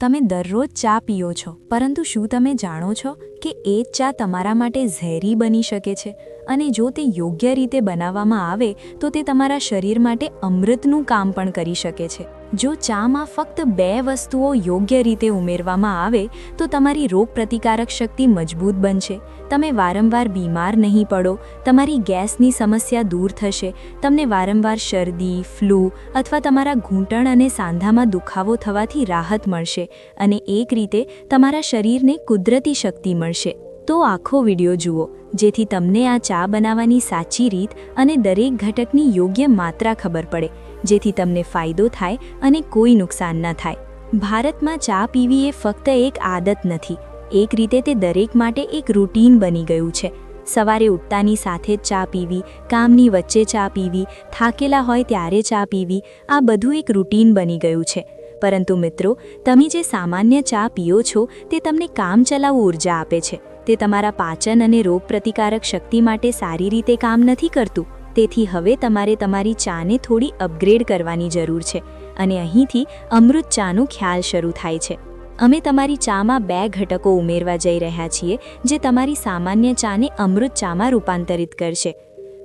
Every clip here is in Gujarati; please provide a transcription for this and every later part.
તમે દરરોજ ચા પીઓ છો. પરંતુ શું તમે જાણો છો કે એ જ ચા તમારા માટે ઝેરી બની શકે છે? અને જો તે યોગ્ય રીતે બનાવવામાં આવે, તો તે તમારા શરીર માટે અમૃતનું કામ પણ કરી શકે છે. જો ચામાં ફક્ત બે વસ્તુઓ યોગ્ય રીતે ઉમેરવામાં આવે, તો તમારી રોગપ્રતિકારક શક્તિ મજબૂત બનશે. તમે વારંવાર બીમાર નહીં પડો, તમારી ગેસની સમસ્યા દૂર થશે, તમને વારંવાર શરદી, ફ્લૂ અથવા તમારા ઘૂંટણ અને સાંધામાં દુખાવો થવાથી રાહત મળશે અને એક રીતે તમારા શરીરને કુદરતી શક્તિ મળશે. તો આખો વિડિયો જુઓ, જેથી તમને આ ચા બનાવવાની સાચી રીત અને દરેક ઘટકની યોગ્ય માત્રા ખબર પડે. જેથી તમને ફાયદો થાય અને કોઈ નુકસાન ન થાય. ભારતમાં ચા પીવી એ ફક્ત એક આદત નથી. એક રીતે તે દરેક માટે એક રૂટીન બની ગયું છે. સવારે ઉઠતાની સાથે જ ચા પીવી, કામની વચ્ચે ચા પીવી, થાકેલા હોય ત્યારે ચા પીવી, આ બધું એક રૂટીન બની ગયું છે. પરંતુ મિત્રો, તમે જે સામાન્ય ચા પીઓ છો, તે તમને કામચલાઉ ઊર્જા આપે છે. તે તમારા પાચન અને રોગપ્રતિકારક શક્તિ માટે સારી રીતે કામ નથી કરતું. તેથી હવે તમારે તમારી ચાને થોડી અપગ્રેડ કરવાની જરૂર છે અને અહીંથી અમૃત ચાનો ખ્યાલ શરૂ થાય છે. અમે તમારી ચામાં બે ઘટકો ઉમેરવા જઈ રહ્યા છીએ, જે તમારી સામાન્ય ચાને અમૃત ચામાં રૂપાંતરિત કરશે.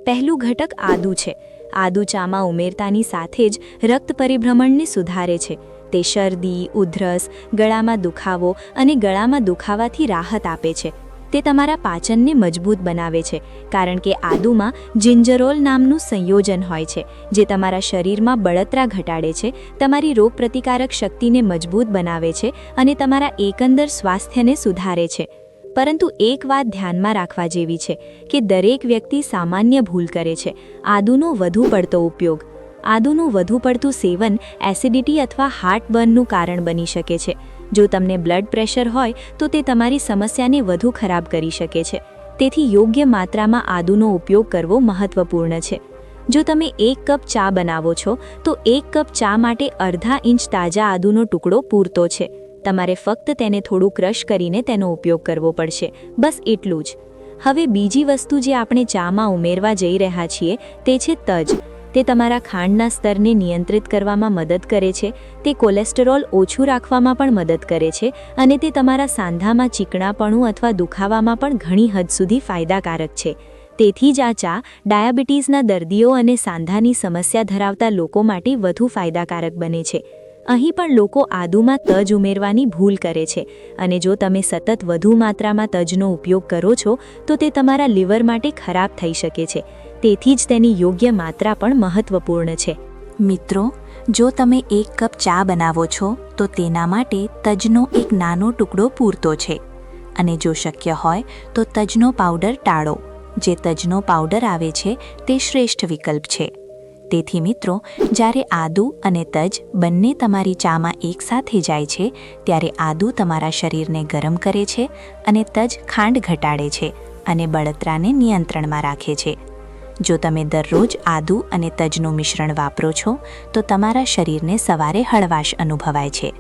પહેલું ઘટક આદુ છે. આદુ ચામાં ઉમેરતાની સાથે જ રક્ત પરિભ્રમણને સુધારે છે. તે શરદી, ઉધરસ, ગળામાં દુખાવો અને ગળામાં દુખાવાથી રાહત આપે છે. તે તમારા પાચનને મજબૂત બનાવે છે, કારણ કે આદુમાં જિંજરોલ નામનું સંયોજન હોય છે, જે તમારા શરીરમાં બળતરા ઘટાડે છે, તમારી રોગપ્રતિકારક શક્તિને મજબૂત બનાવે છે અને તમારા એકંદર સ્વાસ્થ્યને સુધારે છે. પરંતુ એક વાત ધ્યાનમાં રાખવા જેવી છે કે દરેક વ્યક્તિ સામાન્ય ભૂલ કરે છે. આદુનો વધુ પડતો ઉપયોગ. આદુનું વધુ પડતું સેવન એસિડિટી અથવા હાર્ટબર્નનું કારણ બની શકે છે. જો તમને બ્લડ પ્રેશર હોય, તો તે તમારી સમસ્યાને વધુ ખરાબ કરી શકે છે. તેથી યોગ્ય માત્રામાં આદુનો ઉપયોગ કરવો મહત્વપૂર્ણ છે. જો તમે એક કપ ચા બનાવો છો, તો એક કપ ચા માટે અડધા ઇંચ તાજા આદુનો ટુકડો પૂરતો છે. તમારે ફક્ત તેને થોડું ક્રશ કરીને તેનો ઉપયોગ કરવો પડશે. બસ એટલું જ. હવે બીજી વસ્તુ જે આપણે ચામાં ઉમેરવા જઈ રહ્યા છીએ, તે છે તજ. તે તમારા ખાંડના સ્તરને નિયંત્રિત કરવામાં મદદ કરે છે, તે કોલેસ્ટેરોલ ઓછું રાખવામાં પણ મદદ કરે છે અને તે તમારા સાંધામાં ચીકણાપણું અથવા દુખાવામાં પણ ઘણી હદ સુધી ફાયદાકારક છે. તેથી જ આ ચા ડાયાબિટીસના દર્દીઓ અને સાંધાની સમસ્યા ધરાવતા લોકો માટે વધુ ફાયદાકારક બને છે. અહીં પણ લોકો આદુમાં તજ ઉમેરવાની ભૂલ કરે છે અને જો તમે સતત વધુ માત્રામાં તજનો ઉપયોગ કરો છો, તો તે તમારા લીવર માટે ખરાબ થઈ શકે છે. તેથી જ તેની યોગ્ય માત્રા પણ મહત્વપૂર્ણ છે. મિત્રો, જો તમે એક કપ ચા બનાવો છો, તો તેના માટે તજનો એક નાનો ટુકડો પૂરતો છે. અને જો શક્ય હોય, તો તજનો પાવડર ટાળો. જે તજનો પાવડર આવે છે, તે શ્રેષ્ઠ વિકલ્પ છે. તેથી મિત્રો, જ્યારે આદુ અને તજ બંને તમારી ચામાં એકસાથે જાય છે, ત્યારે આદુ તમારા શરીરને ગરમ કરે છે અને તજ ખાંડ ઘટાડે છે અને બળતરાને નિયંત્રણમાં રાખે છે. જો તમે દરરોજ આદુ અને તજનું મિશ્રણ વાપરો છો, તો તમારા શરીરને સવારે હળવાશ અનુભવાય છે.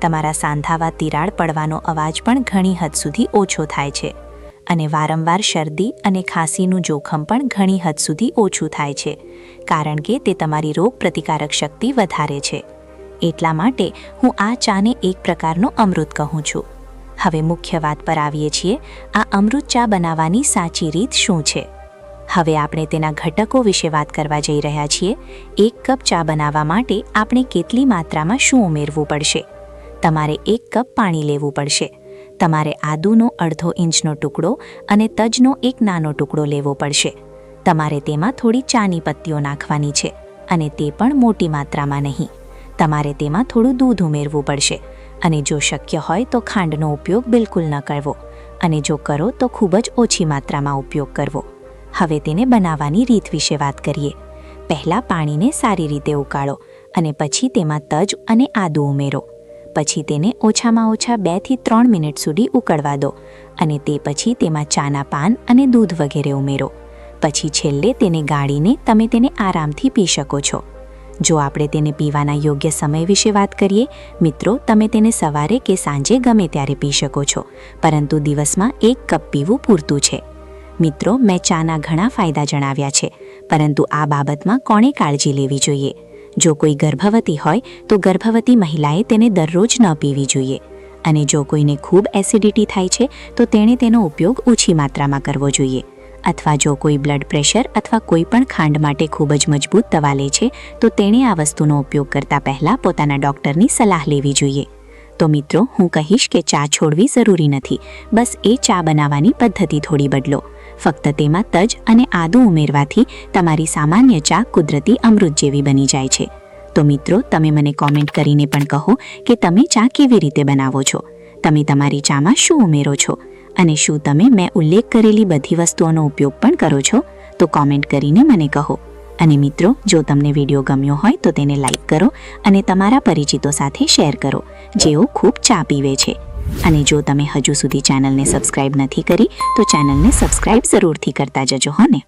તમારા સાંધાવા તિરાડ પડવાનો અવાજ પણ ઘણી હદ સુધી ઓછો થાય છે. અને વારંવાર શરદી અને ખાંસીનું જોખમ પણ ઘણી હદ સુધી ઓછું થાય છે, કારણ કે તે તમારી રોગ પ્રતિકારક શક્તિ વધારે છે. એટલા માટે હું આ ચાને એક પ્રકારનો અમૃત કહું છું. હવે મુખ્ય વાત પર આવીએ છીએ, આ અમૃત ચા બનાવવાની સાચી રીત શું છે? હવે આપણે તેના ઘટકો વિશે વાત કરવા જઈ રહ્યા છીએ. એક કપ ચા બનાવવા માટે આપણે કેટલી માત્રામાં શું ઉમેરવું પડશે? તમારે એક કપ પાણી લેવું પડશે. તમારે આદુનો અડધો ઇંચનો ટુકડો અને તજનો એક નાનો ટુકડો લેવો પડશે. તમારે તેમાં થોડી ચાની પત્તીઓ નાખવાની છે અને તે પણ મોટી માત્રામાં નહીં. તમારે તેમાં થોડું દૂધ ઉમેરવું પડશે અને જો શક્ય હોય તો ખાંડનો ઉપયોગ બિલકુલ ન કરવો અને જો કરો તો ખૂબ જ ઓછી માત્રામાં ઉપયોગ કરવો. હવે તેને બનાવવાની રીત વિશે વાત કરીએ. પહેલાં પાણીને સારી રીતે ઉકાળો અને પછી તેમાં તજ અને આદુ ઉમેરો. પછી તેને ઓછામાં ઓછા બેથી ત્રણ મિનિટ સુધી ઉકળવા દો અને તે પછી તેમાં ચાના પાન અને દૂધ વગેરે ઉમેરો. પછી છેલ્લે તેને ગાળીને તમે તેને આરામથી પી શકો છો. જો આપણે તેને પીવાના યોગ્ય સમય વિશે વાત કરીએ, મિત્રો, તમે તેને સવારે કે સાંજે ગમે ત્યારે પી શકો છો, પરંતુ દિવસમાં એક કપ પીવું પૂરતું છે. મિત્રો, મેં ચાના ઘણા ફાયદા જણાવ્યા છે, પરંતુ આ બાબતમાં કોણે કાળજી લેવી જોઈએ? જો કોઈ ગર્ભવતી હોય, તો ગર્ભવતી મહિલાએ તેને દરરોજ ન પીવી જોઈએ. અને જો કોઈને ખૂબ એસિડિટી થાય છે, તો તેણે તેનો ઉપયોગ ઓછી માત્રામાં કરવો જોઈએ. અથવા જો કોઈ બ્લડ પ્રેશર અથવા કોઈ પણ ખાંડ માટે ખૂબ જ મજબૂત દવા લે છે, તો તેણે આ વસ્તુનો ઉપયોગ કરતા પહેલાં પોતાના ડૉક્ટરની સલાહ લેવી જોઈએ. તો મિત્રો, હું કહીશ કે ચા છોડવી જરૂરી નથી. બસ એ ચા બનાવવાની પદ્ધતિ થોડી બદલો. ફક્ત તેમાં તજ અને આદું ઉમેરવાથી તમારી સામાન્ય ચા કુદરતી અમૃત જેવી બની જાય છે. તો મિત્રો, તમે મને કોમેન્ટ કરીને પણ કહો કે તમે ચા કેવી રીતે બનાવો છો? તમે તમારી ચામાં શું ઉમેરો છો? અને શું તમે મેં ઉલ્લેખ કરેલી બધી વસ્તુઓનો ઉપયોગ પણ કરો છો? તો કોમેન્ટ કરીને મને કહો. અને મિત્રો, જો તમને વીડિયો ગમ્યો હોય તો તેને લાઈક કરો અને તમારા પરિચિતો સાથે શેર કરો, જેઓ ખૂબ ચા પીવે છે. અને જો તમે હજુ સુધી ચેનલને સબસ્ક્રાઇબ નથી કરી, તો ચેનલને સબસ્ક્રાઇબ જરૂરથી કરતા જજો, હો ને?